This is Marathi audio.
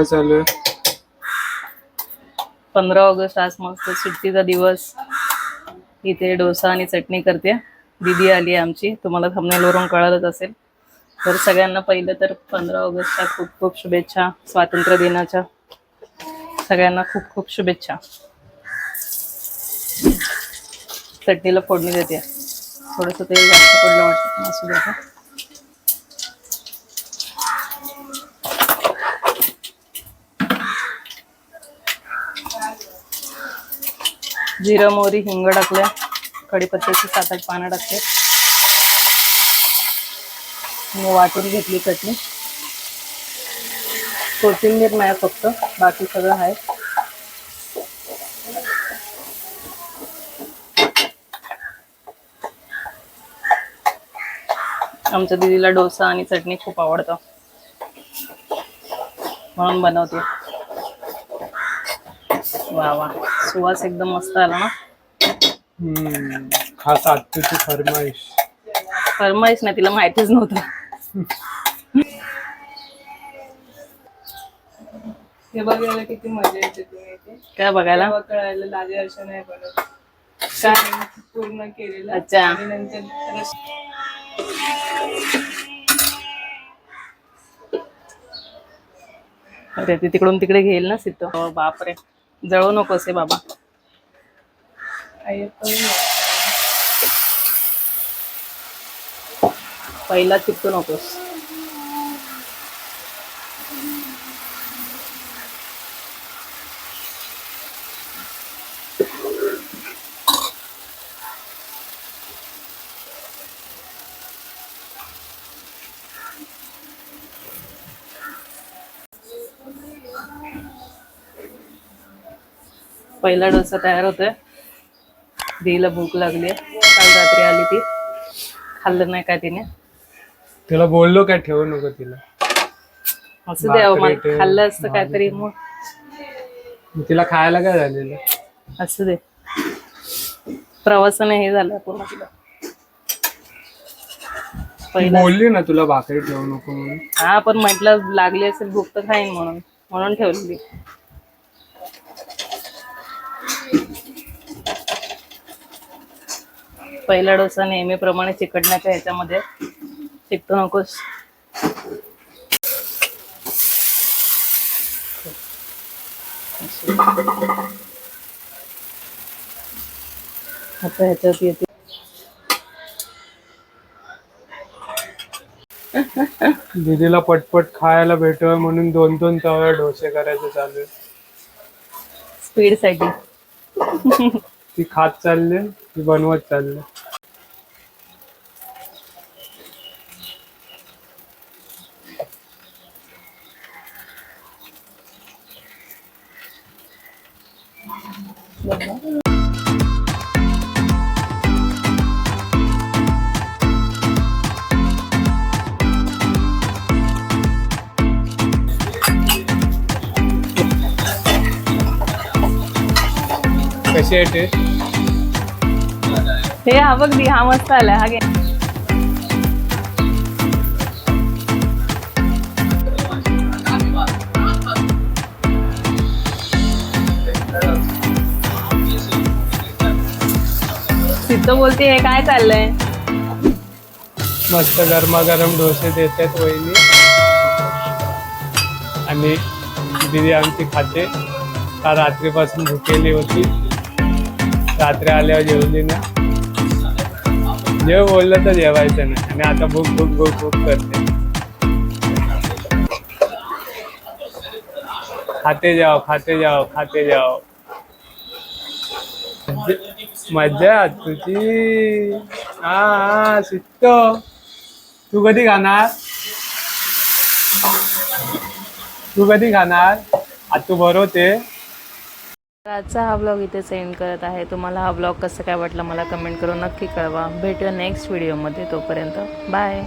काय चालू आहे? पंधरा ऑगस्ट आज मस्त सुट्टीचा दिवस. इथे डोसा आणि चटणी करते. दीदी आली आहे आमची. तुम्हाला थंबनेलवरून कळतच असेल. तर सगळ्यांना पहिलं तर पंधरा ऑगस्टच्या खूप खूप शुभेच्छा. स्वातंत्र्य दिनाच्या सगळ्यांना खूप खूप शुभेच्छा. चटणीला फोडणी देते. थोडंसं तेल जास्त पडलं वाटतं असू द्या जिरं मोहरी हिंग टाकल्या. कडीपत्त्याची सात आठ पानं टाकते मी वाटून घेतली चटणी. कोथिंबीर नाही फक्त बाकी सगळं आहे. आमच्या दीदीला डोसा आणि चटणी खूप आवडतं. म्हणून बनवते. वा वा. सुवास एकदम मस्त आला ना. हम्म, खास आत्तूची फरमाईश. फरमाईश नाही तिला माहितीच नव्हतं. हे बघायला किती मजा येते तुम्ही इथे. काय बघायला? तेव्हा कळायला लागे असं नाही बनत काय पूर्ण केलेलं. अच्छा. आणि नंतर रस अरे ते तिकडून तिकडे घेईल ना सिद्ध. हो बापरे. जळू नकोस हे बाबा. पहिला चिपटू नकोस पहिला डोसा तयार होतोय. दीला भूक लागली काल रात्री आली ती. खाल्लं नाही काय तिने? तिला बोललो काय ठेवू नको तिला. असं द्यावं भाकरी मला ठेव, खाल्लं असतं काहीतरी मग. मग तिला खायला काय झालेलं? असू दे. प्रवासाने हे झालं पूर्ण तिला ती पहिला. बोलली ना तुला भाकरी ठेवू नको म्हणून. हा पण म्हटलं लागली असेल भूक तर खाईन म्हणून. म्हणून ठेवलेली. पहिला डोसा नेहमीप्रमाणे चिकटण्याच्या ह्याच्यामध्ये. चिकटू नकोस. आता ह्याच्यात येते. दीदीला पटपट खायला भेटव म्हणून दोन दोन तव्या डोसे करायचे चालू. स्पीडसाठी ती खात चालले. बनवत चालले कशी आहे टेस्ट हे हा बघ दी हा मस्त आलाय हा घे. तिथं बोलते हे काय चाललंय? मस्त गरमागरम डोसे देतात वहिनी. आणि दिदी आमची खाते. का रात्रीपासून भुकेली होती. रात्री आल्यावर जेवली ना जेव बोललं तर जेवायचं नाही. आणि आता भूक भूक भूक भूक करते. खाते जाओ खाते जाओ खाते जाओ. मज्जा आहे तुझी हा हा सुटतो तू कधी खाणार? तू कधी खाणार? आता तू बरोबर तर आजचा हा ब्लॉग इथे सेंड करत आहे. तुम्हाला हा ब्लॉग कसं काय वाटलं मला कमेंट करून नक्की कळवा. भेटूया नेक्स्ट व्हिडिओमध्ये तोपर्यंत बाय